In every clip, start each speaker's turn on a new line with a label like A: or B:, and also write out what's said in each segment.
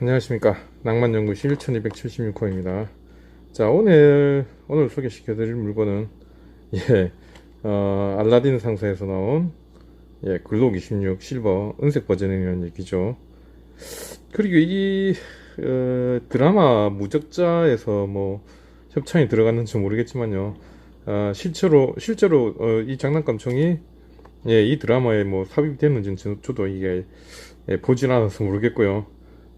A: 안녕하십니까. 낭만연구실 1276호입니다. 자 오늘 오늘 소개시켜 드릴 물건은 예 어, 알라딘 상사에서 나온 예 글록 26 실버 은색 버전이라는 얘기죠. 그리고 이 어, 드라마 무적자에서 뭐 협찬이 들어갔는지 모르겠지만요. 아, 실제로 실제로 어, 이 장난감 총이 예, 이 드라마에 뭐 삽입이 됐는지는 저- 저도 이게 예, 보진 않아서 모르겠고요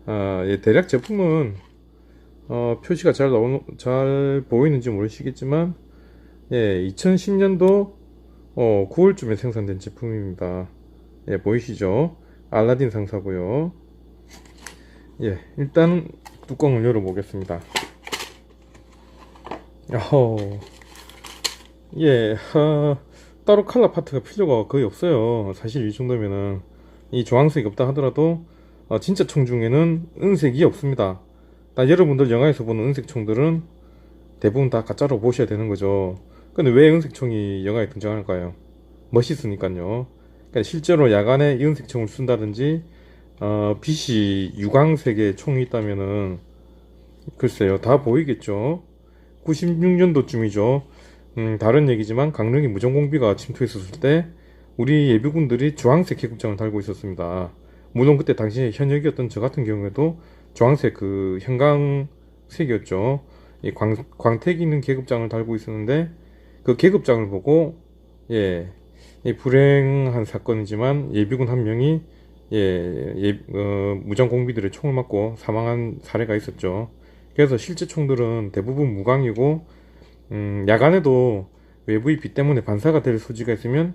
A: 아, 예, 대략 제품은 어, 표시가 잘 나오는 잘 보이는지 모르시겠지만 예, 2010년도 어, 9월쯤에 생산된 제품입니다. 예, 보이시죠? 알라딘 상사고요. 예, 일단 뚜껑을 열어보겠습니다. 야호. 예, 하, 따로 칼라 파트가 필요가 거의 없어요. 사실 이 정도면은 이 주황색이 없다 하더라도 어, 진짜 총 중에는 은색이 없습니다. 다 여러분들 영화에서 보는 은색 총들은 대부분 다 가짜로 보셔야 되는 거죠. 근데 왜 은색 총이 영화에 등장할까요? 멋있으니까요. 그러니까 실제로 야간에 이 은색 총을 쓴다든지 어, 빛이 유광색의 총이 있다면은 글쎄요 다 보이겠죠. 96년도쯤이죠. 음, 다른 얘기지만 강릉이 무전공비가 침투했었을 때 우리 예비군들이 주황색 계급장을 달고 있었습니다. 물론 그때 당시에 현역이었던 저 같은 경우에도 주황색 그 형광색이었죠. 이 광, 광택 있는 계급장을 달고 있었는데 그 계급장을 보고 예, 이 불행한 사건이지만 예비군 한 명이 예, 예 어, 무장 공비들의 총을 맞고 사망한 사례가 있었죠. 그래서 실제 총들은 대부분 무광이고 음, 야간에도 외부의 빛 때문에 반사가 될 소지가 있으면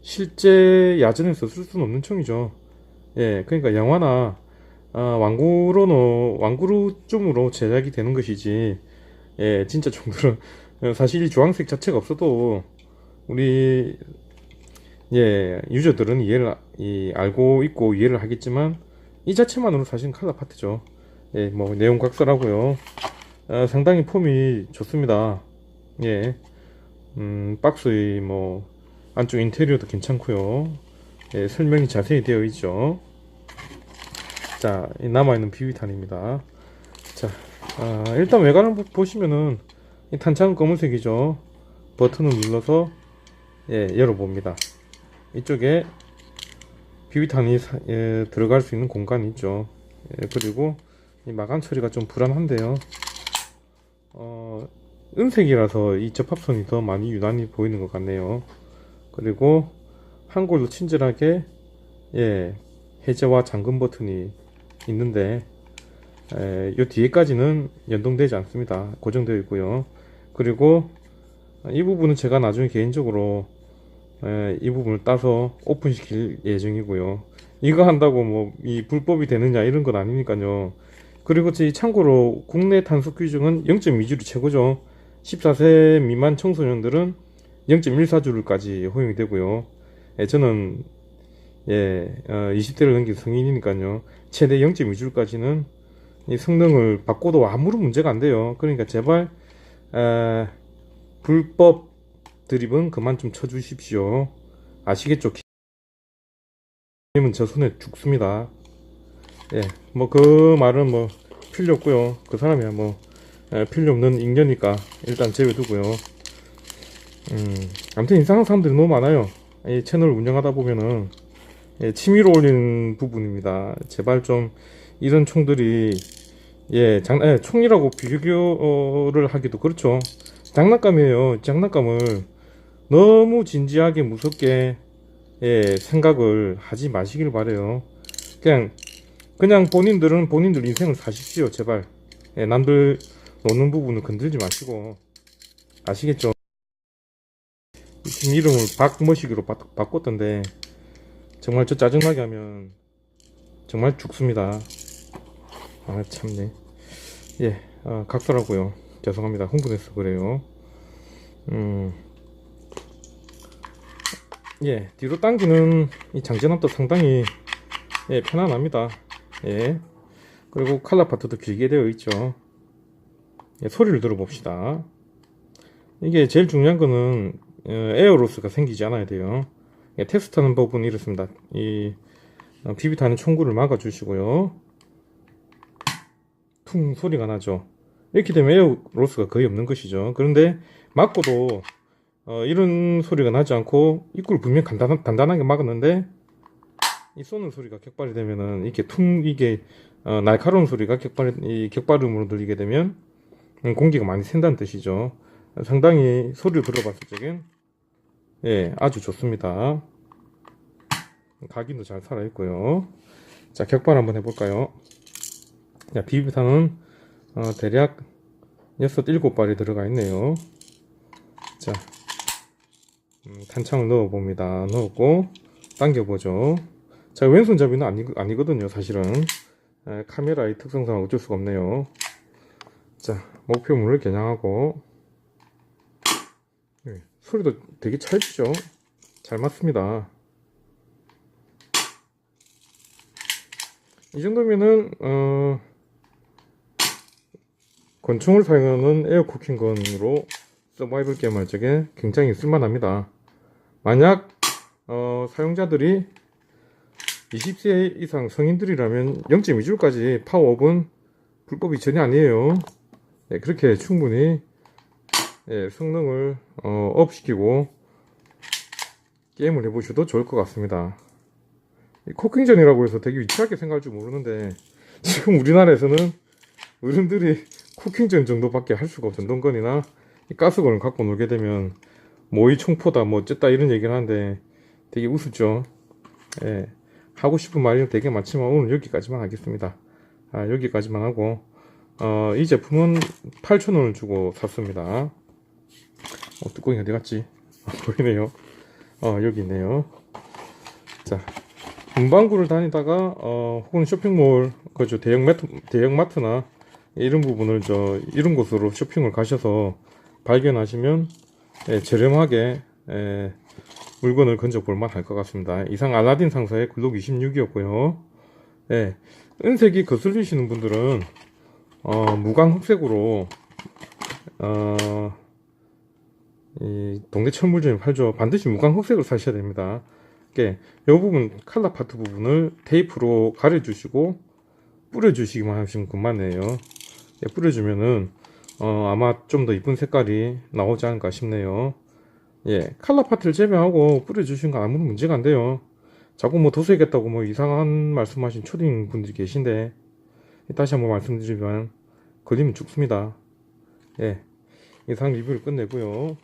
A: 실제 야전에서 쓸 수는 없는 총이죠. 예, 그러니까 영화나 아, 왕구로는 왕구루쯤으로 제작이 되는 것이지. 예, 진짜 어, 사실 이 주황색 자체가 없어도 우리 예 유저들은 이해를 이, 알고 있고 이해를 하겠지만 이 자체만으로 사실 칼라 파트죠. 예, 뭐 내용 각설하고요. 아, 상당히 폼이 좋습니다. 예, 음, 박스의 뭐 안쪽 인테리어도 괜찮고요. 예, 설명이 자세히 되어 있죠. 자, 이 남아있는 비비탄입니다. 자, 아, 일단 외관을 보- 보시면은 이 탄창은 검은색이죠. 버튼을 눌러서 예, 열어봅니다. 이쪽에 비비탄이 사- 예, 들어갈 수 있는 공간이 있죠. 예, 그리고 이 마감 처리가 좀 불안한데요. 어, 은색이라서 이 접합선이 더 많이 유난히 보이는 것 같네요. 그리고 한골로 친절하게 예, 해제와 잠금 버튼이 있는데 에, 요 뒤에까지는 연동되지 않습니다. 고정되어 있고요. 그리고 이 부분은 제가 나중에 개인적으로 에, 이 부분을 따서 오픈시킬 예정이고요. 이거 한다고 뭐 이 불법이 되느냐 이런 건 아니니까요. 그리고 제 참고로 국내 탄속 규정은 0.2주로 최고죠. 14세 미만 청소년들은 0.14주를까지 허용이 되고요. 예, 저는 예, 어, 20대를 넘긴 성인이니까요. 최대 0.2줄까지는 이 성능을 바꿔도 아무런 문제가 안 돼요. 그러니까 제발 에, 불법 드립은 그만 좀 쳐주십시오. 아시겠죠? 님은 저 손에 죽습니다. 예, 뭐 그 말은 뭐 필요 없고요. 그 사람이야 뭐 에, 필요 없는 인견이니까 일단 제외두고요. 음, 아무튼 이상한 사람들이 너무 많아요. 이 채널 운영하다 보면은 예, 취미로 올린 부분입니다. 제발 좀 이런 총들이 예, 장, 예, 총이라고 비교를 하기도 그렇죠. 장난감이에요. 장난감을 너무 진지하게 무섭게 예, 생각을 하지 마시길 바래요. 그냥 그냥 본인들은 본인들 인생을 사십시오. 제발. 예, 남들 노는 부분을 건들지 마시고 아시겠죠? 지금 이름을 박머시기로 바, 바꿨던데 정말 저 짜증나게 하면 정말 죽습니다. 아 참네. 예, 아, 각설하고요. 죄송합니다. 흥분해서 그래요. 음, 예, 뒤로 당기는 이 장전압도 상당히 예 편안합니다. 예, 그리고 칼라 파트도 길게 되어 있죠. 예, 소리를 들어봅시다. 이게 제일 중요한 거는 어, 에어로스가 생기지 않아야 돼요. 예, 테스트하는 법은 이렇습니다. 이 어, 비비탄의 총구를 막아주시고요. 퉁 소리가 나죠. 이렇게 되면 에어 로스가 거의 없는 것이죠. 그런데 막고도 어, 이런 소리가 나지 않고 입구를 분명 단단, 단단하게 막았는데 이 쏘는 소리가 격발이 되면은 이렇게 퉁 이게 어, 날카로운 소리가 격발 이 격발음으로 들리게 되면 음, 공기가 많이 샌다는 뜻이죠. 상당히 소리를 들어봤을 적엔 예 아주 좋습니다. 각인도 잘 살아있고요. 자 격발 한번 해볼까요? 자 비비탄은 어, 대략 6, 7발이 들어가 있네요. 자 음, 탄창을 넣어봅니다. 넣었고 당겨보죠. 자 왼손잡이는 아니, 아니거든요 사실은 에, 카메라의 특성상 어쩔 수가 없네요 자 목표물을 겨냥하고 네, 소리도 되게 찰지죠? 잘 맞습니다. 이 정도면은 어, 권총을 사용하는 에어 쿠킹건으로 서바이벌 게임 할 적에 굉장히 쓸만합니다. 만약 어, 사용자들이 20세 이상 성인들이라면 0.2줄까지 파워업은 불법이 전혀 아니에요. 네, 그렇게 충분히 예, 성능을 어, 업시키고 게임을 해보셔도 좋을 것 같습니다. 이 코킹전이라고 해서 되게 위치하게 생각할 줄 모르는데 지금 우리나라에서는 어른들이 코킹전 정도밖에 할 수가 없어. 전동건이나 이 가스건을 갖고 놀게 되면 모의 총포다 뭐 어쨌다 이런 얘기를 하는데 되게 우습죠. 예. 하고 싶은 말이 되게 많지만 오늘 여기까지만 하겠습니다. 아, 여기까지만 하고 어, 이 제품은 8,000원을 주고 샀습니다. 어, 뚜껑이 어디 갔지? 아, 보이네요. 어, 여기 있네요. 자, 문방구를 다니다가 어, 혹은 쇼핑몰 그죠 대형 마트 대형 마트나 이런 부분을 저 이런 곳으로 쇼핑을 가셔서 발견하시면 예, 저렴하게 예, 물건을 건져 볼 만 할 것 같습니다. 이상 알라딘 상사의 글록 26이었고요. 예, 은색이 거슬리시는 분들은 어, 무광 흑색으로 어, 이 동네 철물점에 팔죠. 반드시 무광 흑색을 사셔야 됩니다. 이게 이 부분 칼라 파트 부분을 테이프로 가려주시고 뿌려주시기만 하시면 그만이에요. 예, 뿌려주면은 어, 아마 좀 더 이쁜 색깔이 나오지 않을까 싶네요. 예, 칼라 파트를 제외하고 뿌려주신 건 아무런 문제가 안 돼요. 자꾸 뭐 도색했다고 뭐 이상한 말씀하신 초딩 분들이 계신데 다시 한번 말씀드리면 걸리면 죽습니다. 예, 이상 리뷰를 끝내고요.